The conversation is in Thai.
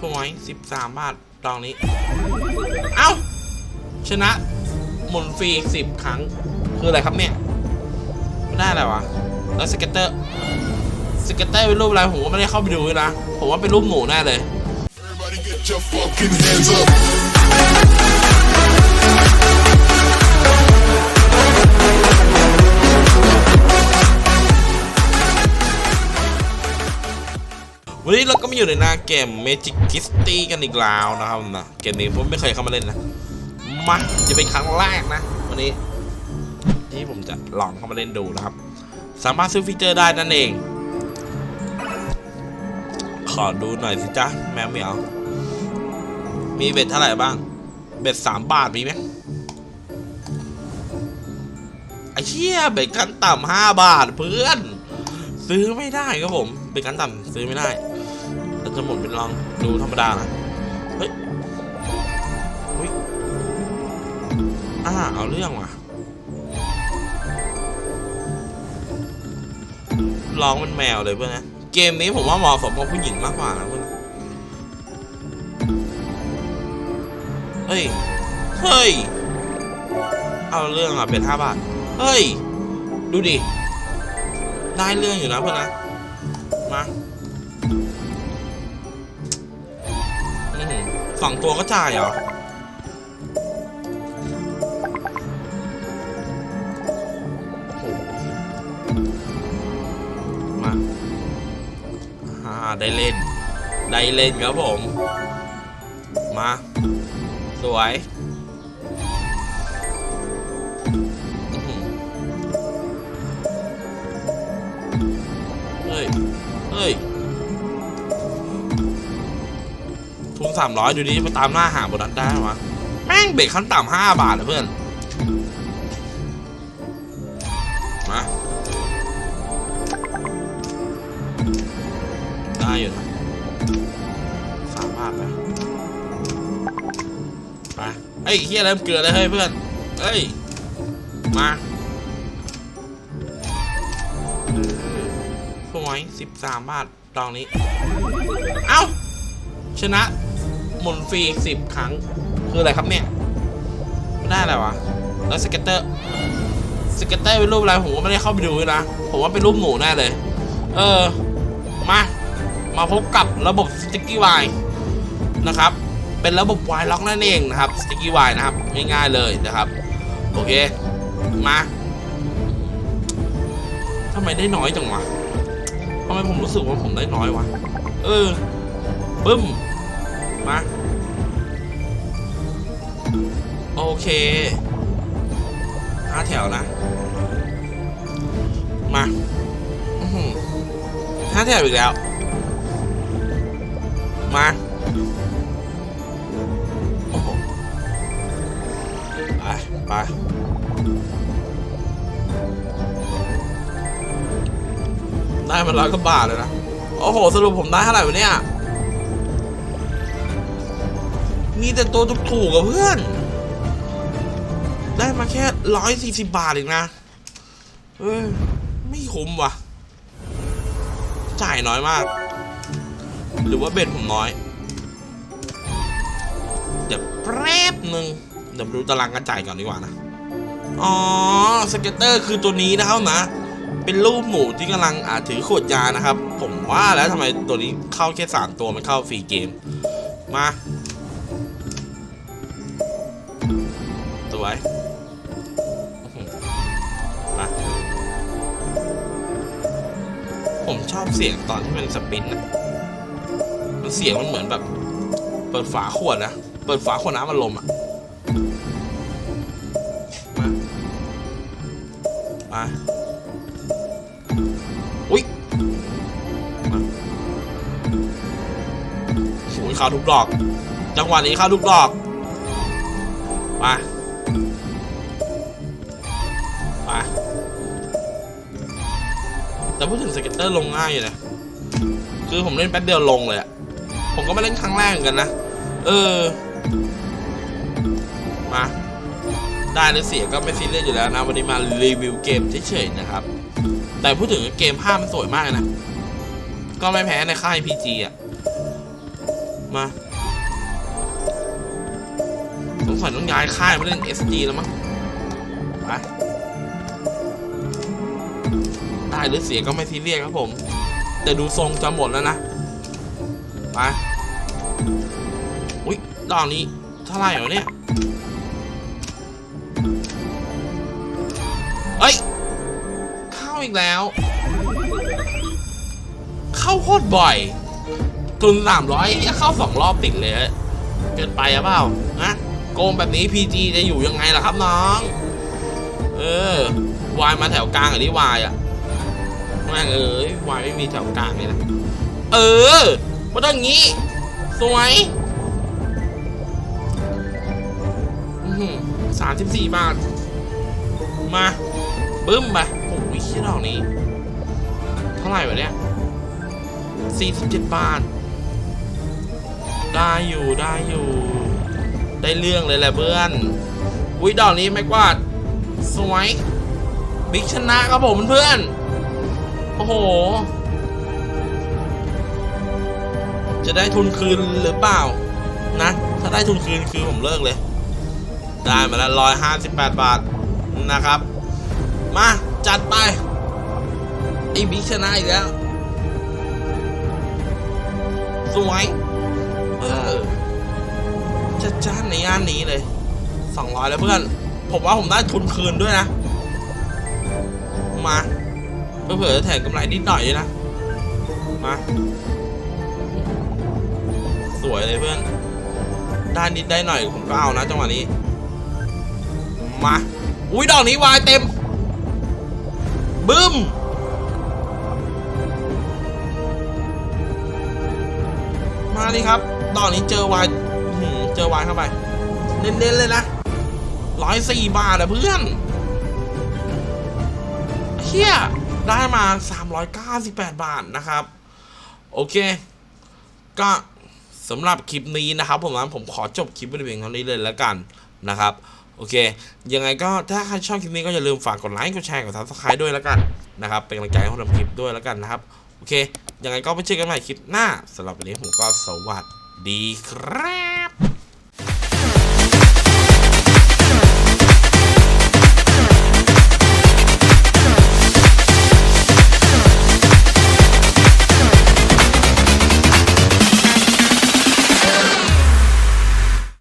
สวยสิบสามบาทตองนี้ เอ้า ชนะ หมุนฟรีสิบครั้ง คืออะไรครับเนี่ยไม่ได้อะไรวะ แล้วสเก็ตเตอร์ สเก็ตเตอร์เป็นรูปอะไร ผมก็ไม่ได้เข้าไปดูเลยนะ ผมว่าเป็นรูปหนูแน่เลย Everybody get your fucking hands up. วันนี้เราก็มาอยู่ในหน้าเกม Magic Kitty กันอีกแล้วนะครับนะเกมนี้ผมไม่เคยเข้ามาเล่นนะมาจะเป็นครั้งแรกนะ วันนี้ ที่ผมจะลองเข้ามาเล่นดูนะครับ สามารถซื้อฟีเจอร์ได้นั่นเอง ขอดูหน่อยสิจ๊ะแมวเหมียวมีเบ็ดเท่าไหร่บ้าง เบ็ดสามบาทมีไหมไอ้เชี่ยเบ็ดกันต่ำห้าบาทเพื่อน ซื้อไม่ได้ครับผม เบ็ดกันต่ำซื้อไม่ได้ เราจะหมุนเป็นลองดูธรรมดานะเฮ้ยเฮ้ยอ่าเอาเรื่องว่ะลองเป็นแมวเลยเพื่อนนะ เกมนี้ผมว่าเหมาะสมกับผู้หญิงมากกว่านะเพื่อนเฮ้ย เฮ้ย เอาเรื่องอะเป็นห้าบาท เฮ้ย ดูดิ ได้เรื่องอยู่นะเพื่อนนะ มา สองตัวก็จ่ายเหรอมาอ่าได้เล่น ได้เล่นครับผม มา สวยเฮ้ย เฮ้ย สามร้อยดูดิมาตามหน้าหาบนัสได้หมวะแม่งเบรกขั้นต่ำห้าบาทเลยเพื่อน มา ได้อยู่นะสามบาทไปไปเฮ้ยเฮียเริ่มเกลือแล้วเฮ้ยเพื่อนเฮ้ย มาสวยสิบสามบาทตองนี้ เอ้า ชนะ หมุนฟรีสิบครั้ง คืออะไรครับเนี่ยไม่ได้อะไรวะ แล้วสเก็ตเตอร์ สเก็ตเตอร์เป็นรูปอะไร ผมก็ไม่ได้เข้าไปดูเลยนะ ผมว่าเป็นรูปหนูแน่เลย เออ มา มาพบกับระบบ Sticky Y นะครับ เป็นระบบ Y Lock นั่นเองนะครับ Sticky Y นะครับ ง่ายๆเลยนะครับ โอเค มาทำไมได้น้อยจังวะทำไมผมรู้สึกว่าผมได้น้อยวะ เออบึ้ม มา โอเคห้าแถวนะ มาห้าแถวอีกแล้ว มาโอ้โหไปไปได้มาร้อยกว่าบาทเลยนะ โอ้โห สรุปผมได้เท่าไหร่วะเนี่ย มีแต่ตัวถูกๆกับเพื่อน ได้มาแค่ร้อยสี่สิบบาทเองนะ เออไม่คุ้มว่ะ จ่ายน้อยมาก หรือว่าเบ็ดผมน้อย เดี๋ยวแป๊บหนึ่งเดี๋ยวดูตารางการจ่ายก่อนดีกว่านะ อ๋อ สเก็ตเตอร์คือตัวนี้นะครับนะ เป็นรูปหมูที่กำลังอาถือขวดยานะครับ ผมว่าแล้วทำไมตัวนี้เข้าแค่สามตัวมันเข้าฟรีเกม มา วยอื้อหือมาผมชอบเสียงตอนที่มันสปินนะมันเสียงมันเหมือนแบบ เปิดฝาขวดนะ เปิดฝาขวดน้ำมันลมอะ มา มา อุ้ยมาโอ้ยเข้าทุกดอก จังหวะนี้เข้าทุกดอก มามา แต่พูดถึงสเก็ตเตอร์ลงง่ายอยู่นะ คือผมเล่นแป๊บเดียวลงเลยอะผมก็ไม่เล่นครั้งแรกเหมือนกันนะ เออ มา ได้หรือเสียก็ไม่ซีเรียสอยู่แล้วนะ วันนี้มารีวิวเกมเฉยๆนะครับ แต่พูดถึงเกมภาพมันสวยมากนะ ก็ไม่แพ้ในค่าย PG อะมาสงสัยต้องย้ายค่ายมาเล่น SG แล้วมั้งไป ได้หรือเสียก็ไม่ซีเรียสครับผม แต่ดูทรงจะหมดแล้วนะไปอุ้ยดอกนี้เท่าไหร่เนี่ยเอ้ย เข้าอีกแล้ว เข้าโคตรบ่อย ทุนสามร้อยเข้าสองรอบติดเลยเกินไปอะเปล่านะโกงแบบนี้ PG จะอยู่ยังไงล่ะครับน้อง เออ วายมาแถวกลางอันนี้วายอะ แม่งเอ้ยวายไม่มีแถวกลางเลยนะเออมาต้องงี้ สวยสามสิบสี่บาท มาบึ้มไปโอ้ยคิดดอกนี้ เท่าไหร่วะเนี่ยสี่สิบเจ็ดบาท ได้อยู่ได้อยู่ ได้เรื่องเลยแหละเพื่อนอุ้ยดอกนี้ไม่กวาดสวยบิ๊กชนะครับผมเพื่อน โอ้โห จะได้ทุนคืนหรือเปล่า นะ ถ้าได้ทุนคืนคือผมเลิกเลย ได้มาแล้วร้อยห้าสิบแปดบาทนะครับ มา จัดไป ไอ้บิ๊กชนะอีกแล้ว สวย เออจัดจ้านในย่านนี้เลยสองร้อยแล้วเพื่อน ผมว่าผมได้ทุนคืนด้วยนะ มา เผื่อจะแถมกำไรนิดหน่อยด้วยนะ มา สวยเลยเพื่อน ได้นิดได้หน่อยผมก็เอานะจังหวะนี้ มา อุ้ยดอกนี้วายเต็ม บึ้มมาดิครับ ดอกนี้เจอวายเจอวายเข้าไป เน้นๆเลยนะร้อยสี่บาทอะเพื่อนเฮีย ได้มา 398 บาทนะครับ โอเค ก็สำหรับคลิปนี้นะครับผมนะผมขอจบคลิปไว้เพียงเท่านี้เลยแล้วกันนะครับ โอเค ยังไงก็ถ้าใครชอบคลิปนี้ก็อย่าลืมฝากกดไลค์กดแชร์กดซับสไครต์ด้วยแล้วกันนะครับ เป็นกำลังใจให้ผมทำคลิปด้วยแล้วกันนะครับ โอเค ยังไงก็ไปเจอกันใหม่คลิปหน้าสำหรับวันนี้ผมก็สวัสดีครับ